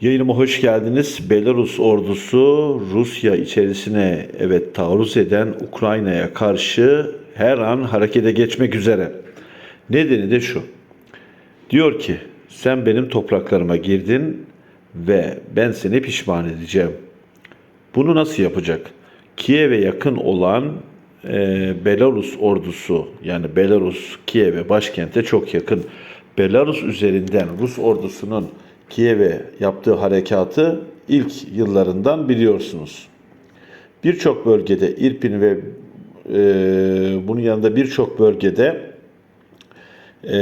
Yayınıma hoş geldiniz. Belarus ordusu Rusya içerisine evet taarruz eden Ukrayna'ya karşı her an harekete geçmek üzere. Nedeni de şu. Diyor ki sen benim topraklarıma girdin ve ben seni pişman edeceğim. Bunu nasıl yapacak? Kiev'e yakın olan e, Belarus ordusu yani Belarus Kiev'e başkente çok yakın. Belarus üzerinden Rus ordusunun Kiev'e yaptığı harekatı ilk yıllarından biliyorsunuz. Birçok bölgede İrpin ve e, bunun yanında birçok bölgede e,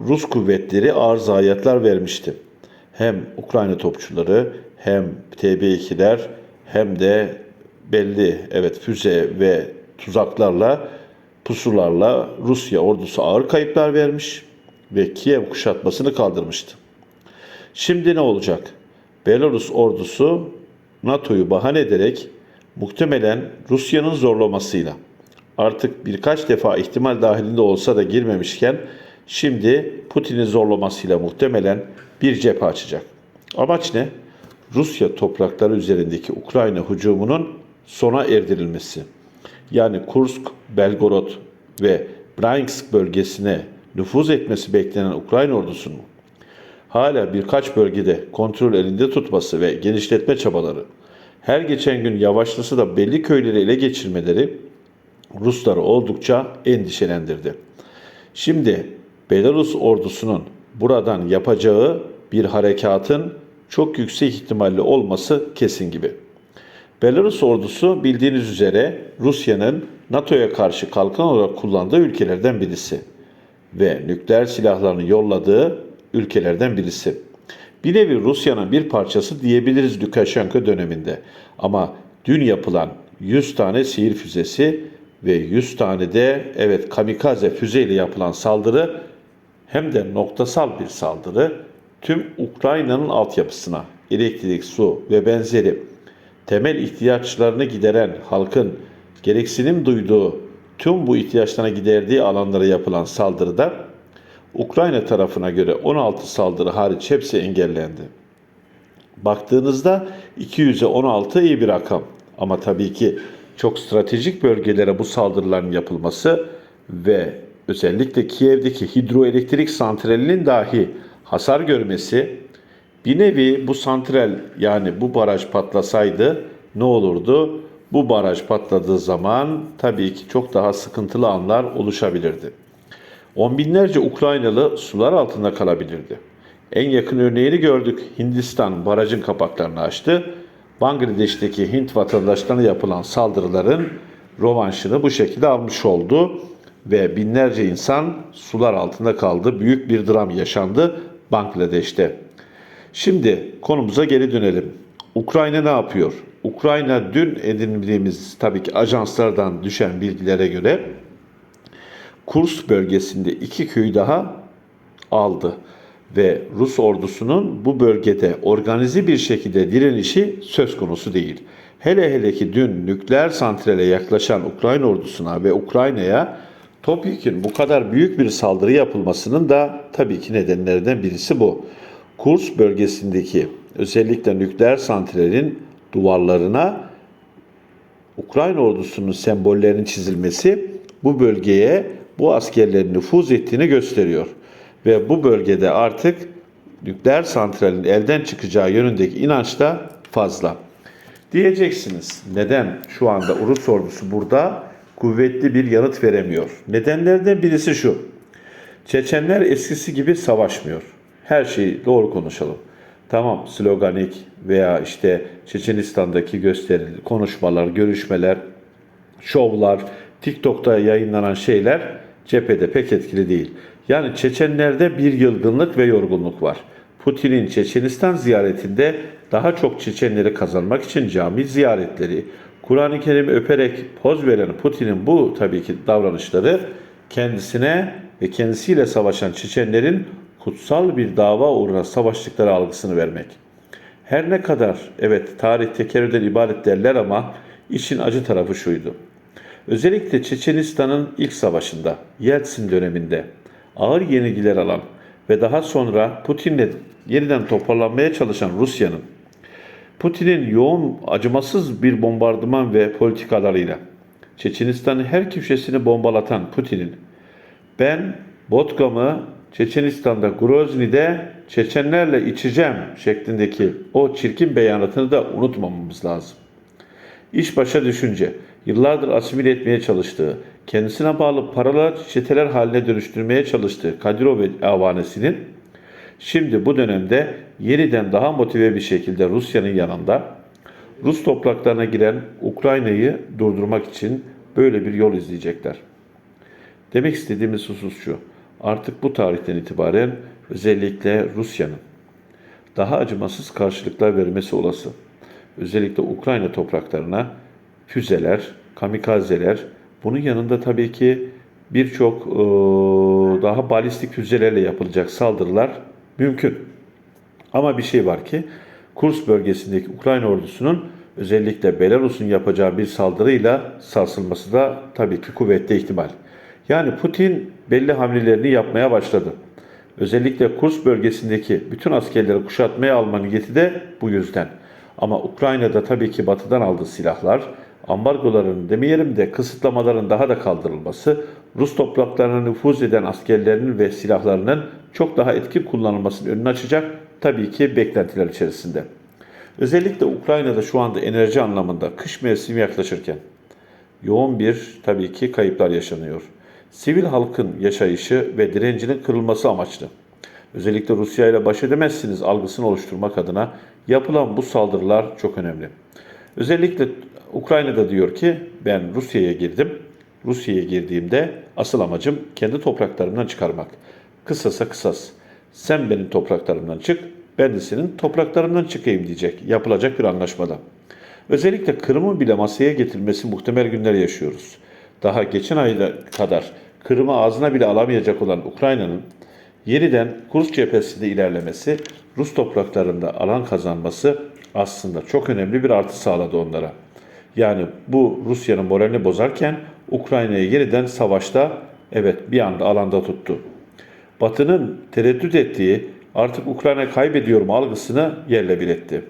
Rus kuvvetleri ağır zayiatlar vermişti. Hem Ukrayna topçuları hem TB2'ler hem de belli evet füze ve tuzaklarla pusularla Rusya ordusu ağır kayıplar vermiş ve Kiev kuşatmasını kaldırmıştı. Şimdi ne olacak? Belarus ordusu NATO'yu bahane ederek muhtemelen Rusya'nın zorlamasıyla artık birkaç defa ihtimal dahilinde olsa da girmemişken şimdi Putin'in zorlamasıyla muhtemelen bir cephe açacak. Amaç ne? Rusya toprakları üzerindeki Ukrayna hücumunun sona erdirilmesi. Yani Kursk, Belgorod ve Bryansk bölgesine nüfuz etmesi beklenen Ukrayna ordusunun hala birkaç bölgede kontrol elinde tutması ve genişletme çabaları, her geçen gün yavaşlasa da belli köyleri ele geçirmeleri Rusları oldukça endişelendirdi. Şimdi Belarus ordusunun buradan yapacağı bir harekatın çok yüksek ihtimalle olması kesin gibi. Belarus ordusu bildiğiniz üzere Rusya'nın NATO'ya karşı kalkan olarak kullandığı ülkelerden birisi ve nükleer silahlarını yolladığı ülkelerden birisi. Bir nevi Rusya'nın bir parçası diyebiliriz Lukashenko döneminde. Ama dün yapılan 100 tane sihir füzesi ve 100 tane de evet kamikaze füzeyle yapılan saldırı hem de noktasal bir saldırı tüm Ukrayna'nın altyapısına elektrik, su ve benzeri temel ihtiyaçlarını gideren halkın gereksinim duyduğu tüm bu ihtiyaçlarına giderdiği alanlara yapılan saldırıda Ukrayna tarafına göre 16 saldırı hariç hepsi engellendi. Baktığınızda 200'e 16 iyi bir rakam. Ama tabii ki çok stratejik bölgelere bu saldırıların yapılması ve özellikle Kiev'deki hidroelektrik santralinin dahi hasar görmesi bir nevi bu santral yani bu baraj patlasaydı ne olurdu? Bu baraj patladığı zaman tabii ki çok daha sıkıntılı anlar oluşabilirdi. On binlerce Ukraynalı sular altında kalabilirdi. En yakın örneğini gördük. Hindistan barajın kapaklarını açtı. Bangladeş'teki Hint vatandaşlarına yapılan saldırıların rovanşını bu şekilde almış oldu ve binlerce insan sular altında kaldı. Büyük bir dram yaşandı Bangladeş'te. Şimdi konumuza geri dönelim. Ukrayna ne yapıyor? Ukrayna dün edindiğimiz tabii ki ajanslardan düşen bilgilere göre Kurs bölgesinde iki köyü daha aldı ve Rus ordusunun bu bölgede organize bir şekilde direnişi söz konusu değil. Hele hele ki dün nükleer santrale yaklaşan Ukrayna ordusuna ve Ukrayna'ya topyekun bu kadar büyük bir saldırı yapılmasının da tabii ki nedenlerinden birisi bu. Kurs bölgesindeki özellikle nükleer santralin duvarlarına Ukrayna ordusunun sembollerinin çizilmesi bu bölgeye bu askerlerin nüfuz ettiğini gösteriyor. Ve bu bölgede artık nükleer santralin elden çıkacağı yönündeki inanç da fazla. Diyeceksiniz neden şu anda Rus ordusu burada kuvvetli bir yanıt veremiyor? Nedenlerden birisi şu. Çeçenler eskisi gibi savaşmıyor. Her şeyi doğru konuşalım. Tamam sloganik veya işte Çeçenistan'daki gösteri, konuşmalar, görüşmeler, şovlar, TikTok'ta yayınlanan şeyler cephede pek etkili değil. Yani Çeçenlerde bir yılgınlık ve yorgunluk var. Putin'in Çeçenistan ziyaretinde daha çok Çeçenleri kazanmak için cami ziyaretleri, Kur'an-ı Kerim'i öperek poz veren Putin'in bu tabii ki davranışları kendisine ve kendisiyle savaşan Çeçenlerin kutsal bir dava uğruna savaştıkları algısını vermek. Her ne kadar evet tarih tekerrürden ibaret derler ama işin acı tarafı şuydu. Özellikle Çeçenistan'ın ilk savaşında, Yeltsin döneminde ağır yenilgiler alan ve daha sonra Putin'le yeniden toparlanmaya çalışan Rusya'nın Putin'in yoğun acımasız bir bombardıman ve politikalarıyla Çeçenistan'ın her köşesini bombalatan Putin'in ben vodkamı Çeçenistan'da Grozny'de Çeçenlerle içeceğim şeklindeki o çirkin beyanatını da unutmamamız lazım. İş başa düşünce, yıllardır asimile etmeye çalıştığı, kendisine bağlı paralar çeteler haline dönüştürmeye çalıştığı Kadirov avanesinin şimdi bu dönemde yeniden daha motive bir şekilde Rusya'nın yanında Rus topraklarına giren Ukrayna'yı durdurmak için böyle bir yol izleyecekler. Demek istediğimiz husus şu. Artık bu tarihten itibaren özellikle Rusya'nın daha acımasız karşılıklar vermesi olası. Özellikle Ukrayna topraklarına füzeler, kamikazeler, bunun yanında tabii ki birçok eee, daha balistik füzelerle yapılacak saldırılar mümkün. Ama bir şey var ki Kurs bölgesindeki Ukrayna ordusunun özellikle Belarus'un yapacağı bir saldırıyla sarsılması da tabii ki kuvvetli ihtimal. Yani Putin belli hamlelerini yapmaya başladı. Özellikle Kurs bölgesindeki bütün askerleri kuşatmaya alma niyeti de bu yüzden. Ama Ukrayna'da tabii ki batıdan aldığı silahlar, ambargoların demeyelim de kısıtlamaların daha da kaldırılması, Rus topraklarına nüfuz eden askerlerinin ve silahlarının çok daha etkin kullanılmasının önünü açacak tabii ki beklentiler içerisinde. Özellikle Ukrayna'da şu anda enerji anlamında kış mevsimi yaklaşırken yoğun bir tabii ki kayıplar yaşanıyor. Sivil halkın yaşayışı ve direncinin kırılması amaçlı. Özellikle Rusya ile baş edemezsiniz algısını oluşturmak adına yapılan bu saldırılar çok önemli. Özellikle Ukrayna'da diyor ki ben Rusya'ya girdim. Rusya'ya girdiğimde asıl amacım kendi topraklarımdan çıkarmak. Kısasa kısas. Sen benim topraklarımdan çık, ben de senin topraklarından çıkayım diyecek. Yapılacak bir anlaşmada. Özellikle Kırım'ın bile masaya getirilmesi muhtemel günler yaşıyoruz. Daha geçen ayda kadar Kırım'ı ağzına bile alamayacak olan Ukrayna'nın yeniden Kurs cephesinde ilerlemesi, Rus topraklarında alan kazanması aslında çok önemli bir artı sağladı onlara. Yani bu Rusya'nın moralini bozarken Ukrayna'yı yeniden savaşta evet bir anda alanda tuttu. Batı'nın tereddüt ettiği artık Ukrayna kaybediyorum algısını yerle bir etti.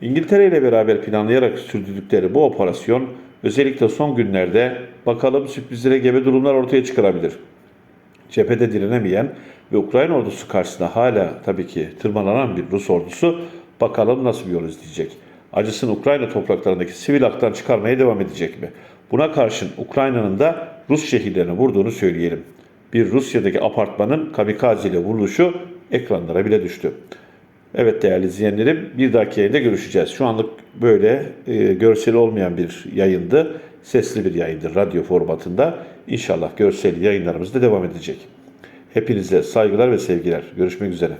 İngiltere ile beraber planlayarak sürdürdükleri bu operasyon özellikle son günlerde bakalım sürprizlere gebe durumlar ortaya çıkarabilir. Cephede direnemeyen ve Ukrayna ordusu karşısında hala tabii ki tırmalanan bir Rus ordusu bakalım nasıl bir yol izleyecek. Acısını Ukrayna topraklarındaki sivil haktan çıkarmaya devam edecek mi? Buna karşın Ukrayna'nın da Rus şehirlerine vurduğunu söyleyelim. Bir Rusya'daki apartmanın kamikaze ile vuruluşu ekranlara bile düştü. Evet değerli izleyenlerim bir dahaki yayında görüşeceğiz. Şu anlık böyle e, görseli olmayan bir yayındı. Sesli bir yayındır radyo formatında. İnşallah görseli yayınlarımız da devam edecek. Hepinize saygılar ve sevgiler. Görüşmek üzere.